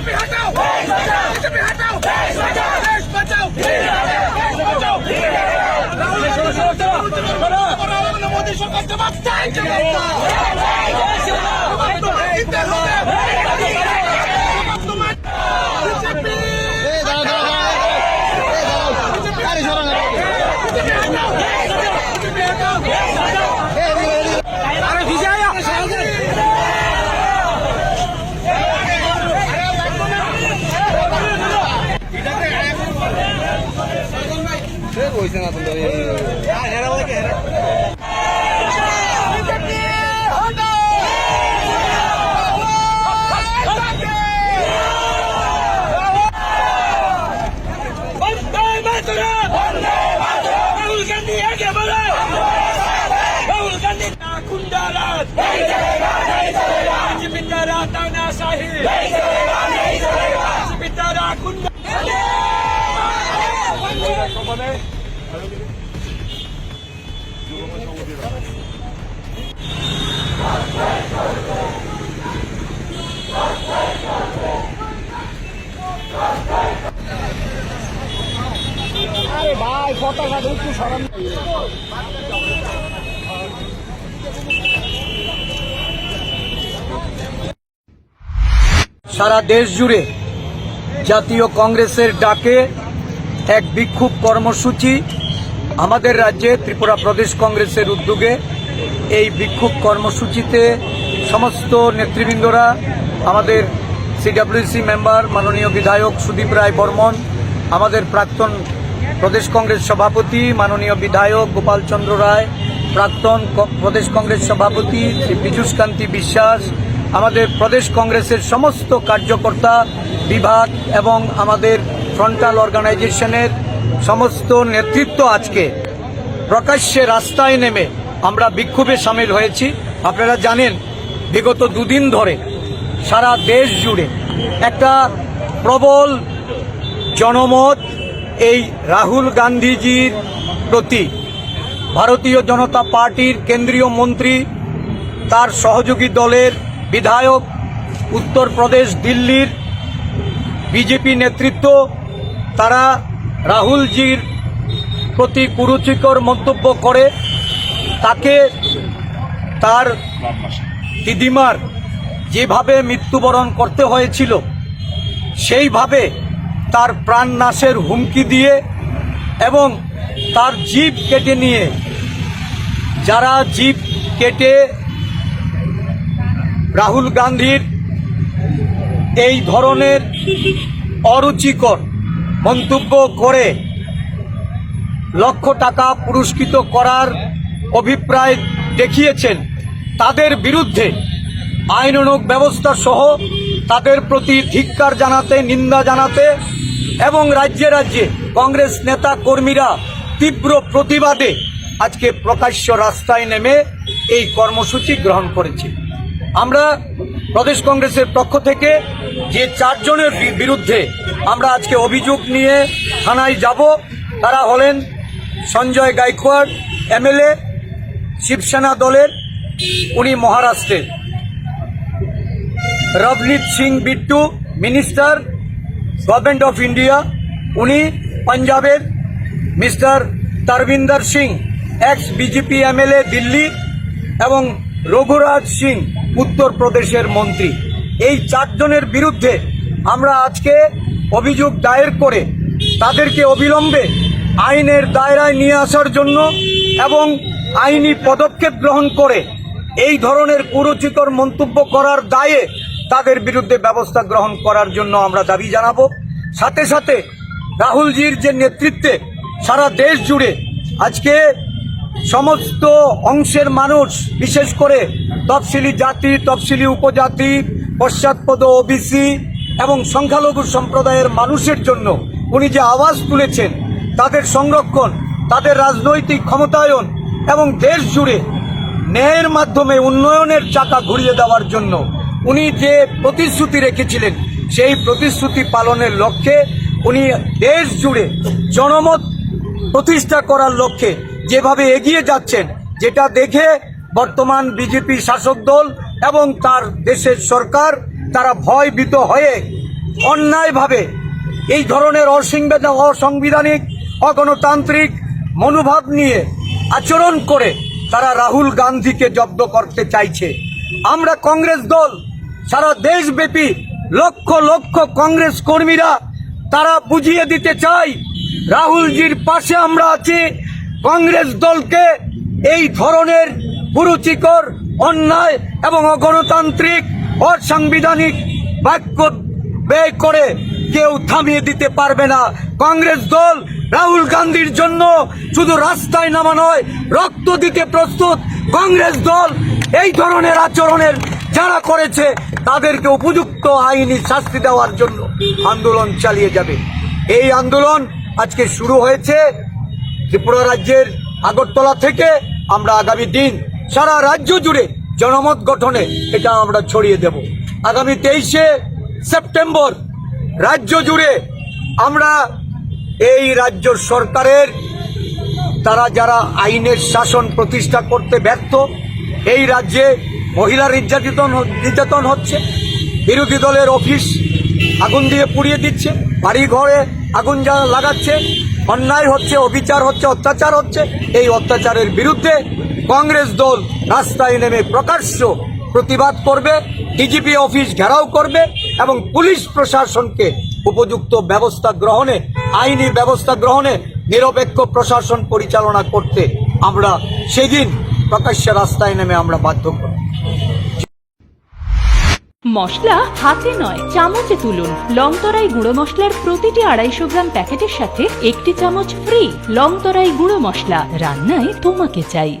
BJP হটাও BJP হটাও দেশ বাঁচাও দেশ বাঁচাও দেশ বাঁচাও মোদী সরকার জবাব চাই জবাব চাই 大家好。সারা দেশ জুড়ে জাতীয় কংগ্রেসের ডাকে এক বিক্ষোভ কর্মসূচি আমাদের রাজ্যে ত্রিপুরা প্রদেশ কংগ্রেসের উদ্যোগে। এই বিক্ষোভ কর্মসূচিতে সমস্ত নেতৃবৃন্দরা, আমাদের সিডাব্লিউসি মেম্বার, মাননীয় বিধায়ক সুদীপ রায় বর্মন, আমাদের প্রাক্তন প্রদেশ কংগ্রেস সভাপতি, মাননীয় বিধায়ক গোপালচন্দ্র রায়, প্রাক্তন প্রদেশ কংগ্রেস সভাপতি শ্রী পীযূষ কান্তি বিশ্বাস, আমাদের প্রদেশ কংগ্রেসের সমস্ত কার্যকর্তা বিভাগ এবং আমাদের ফ্রন্টাল অর্গানাইজেশনের সমস্ত নেতৃত্ব আজকে প্রকাশ্যে রাস্তায় নেমে আমরা বিক্ষোভে সামিল হয়েছি। আপনারা জানেন, বিগত দুদিন ধরে সারা দেশ জুড়ে একটা প্রবল জনমত, এই রাহুল গান্ধীজির প্রতি ভারতীয় জনতা পার্টির কেন্দ্রীয় মন্ত্রী, তার সহযোগী দলের বিধায়ক, উত্তরপ্রদেশ দিল্লির বিজেপি নেতৃত্ব তারা রাহুলজির প্রতি কুরুচিকর মন্তব্য করে, তাকে তার দিদিমার যেভাবে মৃত্যুবরণ করতে হয়েছিল, সেইভাবে তার প্রাণ নাশের হুমকি দিয়ে এবং তার জীব কেটে নিয়ে, যারা জীব কেটে রাহুল গান্ধীর এই ধরনের অরুচিকর মন্তব্য করে লক্ষ টাকা পুরস্কৃত করার অভিপ্রায় দেখিয়েছেন। তাদের বিরুদ্ধে আইনানুগ ব্যবস্থা সহ তাদের প্রতি ধিক্কার জানাতে, নিন্দা জানাতে এবং রাজ্যে রাজ্যে কংগ্রেস নেতা কর্মীরা তীব্র প্রতিবাদে আজকে প্রকাশ্য রাস্তায় নেমে এই কর্মসূচি গ্রহণ করেছে। আমরা প্রদেশ কংগ্রেসের পক্ষ থেকে যে চারজনের বিরুদ্ধে আমরা আজকে অভিযোগ নিয়ে থানায় যাব। তারা হলেন সঞ্জয় গাইকোয়াড, এমএলএ, শিবসেনা দলের, উনি মহারাষ্ট্রের। Ravneet Singh Bittu, minister, government of India, উনি পাঞ্জাবের। Mister Tarvinder Singh, ex BJP MLA, Delhi, এবং রঘুরাজ সিং, উত্তরপ্রদেশের মন্ত্রী। এই চারজনের বিরুদ্ধে আমরা আজকে অভিযোগ দায়ের করে তাদেরকে অবিলম্বে আইনের দায়রায় নিয়ে আসার জন্য এবং আইনি পদক্ষেপ গ্রহণ করে এই ধরনের কুরুচিকর মন্তব্য করার দায়ে তাদের বিরুদ্ধে ব্যবস্থা গ্রহণ করার জন্য আমরা দাবি জানাব। সাথে সাথে রাহুলজির যে নেতৃত্বে সারা দেশ জুড়ে আজকে সমস্ত অংশের মানুষ, বিশেষ করে তফসিলি জাতি, তফসিলি উপজাতি, পশ্চাৎপদ ওবিসি এবং সংখ্যালঘু সম্প্রদায়ের মানুষের জন্য উনি যে আওয়াজ তুলেছেন, তাদের সংরক্ষণ, তাদের রাজনৈতিক ক্ষমতায়ন এবং দেশ জুড়ে ন্যায়ের মাধ্যমে উন্নয়নের চাকা ঘুরিয়ে দেওয়ার জন্য উনি যে প্রতিশ্রুতি রেখেছিলেন, সেই প্রতিশ্রুতি পালনের লক্ষ্যে উনি দেশ জুড়ে জনমত প্রতিষ্ঠা করার লক্ষ্যে যেভাবে এগিয়ে যাচ্ছেন, যেটা দেখে বর্তমান বিজেপি শাসক দল এবং তার দেশের সরকার তারা ভয়ভীত হয়ে অন্যায়ভাবে এই ধরনের অসংবিধান অসাংবিধানিক, অগণতান্ত্রিক মনোভাব নিয়ে আচরণ করে তারা রাহুল গান্ধীকে জব্দ করতে চাইছে। আমরা কংগ্রেস দল, সারা দেশব্যাপী লক্ষ লক্ষ কংগ্রেস কর্মীরা তারা বুঝিয়ে দিতে চাই, রাহুলজির পাশে আমরা আছি, কংগ্রেস দলকে এই ধরনের কুরুচিকর, অন্যায় এবং অগণতান্ত্রিক অসাংবিধানিক বাক্য ব্যয় করে কেউ থামিয়ে দিতে পারবে না। কংগ্রেস দল রাহুল গান্ধীর জন্য শুধু রাস্তায় নামা নয়, রক্ত দিতে প্রস্তুত। কংগ্রেস দল এই ধরনের আচরণের যারা করেছে, তাদেরকে উপযুক্ত আইনি শাস্তি দেওয়ার জন্য আন্দোলন চালিয়ে যাবে। এই আন্দোলন আজকে শুরু হয়েছে ত্রিপুরা রাজ্যের আগরতলা থেকে। আমরা আগামী দিন সারা রাজ্য জুড়ে জনমত গঠনে এটা আমরা ছড়িয়ে দেব। আগামী তেইশে সেপ্টেম্বর রাজ্য জুড়ে আমরা এই রাজ্য সরকারের তারা যারা আইনের শাসন প্রতিষ্ঠা করতে ব্যর্থ, এই রাজ্যে মহিলা নির্যাতিত নির্যাতন হচ্ছে, বিরোধী দলের অফিস আগুন দিয়ে পুড়িয়ে দিচ্ছে বাড়ি ঘরে আগুন লাগাচ্ছে, অন্যায় হচ্ছে, অবিচার হচ্ছে, অত্যাচার হচ্ছে, এই অত্যাচারের বিরুদ্ধে কংগ্রেস দল রাস্তায় নেমে প্রকাশ্য প্রতিবাদ করবে ডিজিপি অফিস ঘেরাও করবে এবং পুলিশ প্রশাসনকে উপযুক্ত ব্যবস্থা গ্রহণে, আইনি ব্যবস্থা গ্রহণে নিরপেক্ষ প্রশাসন পরিচালনা করতে আমরা সেদিন প্রকাশ্যে রাস্তায় নেমে আমরা বাধ্য করব মশলা হাতে নয়, চামচে তুলুন। লংতরাই গুঁড়ো মশলার প্রতিটি আড়াইশো গ্রাম প্যাকেটের সাথে একটি চামচ ফ্রি লংতরাই গুঁড়ো মশলা। রান্নায় তোমাকে চাই।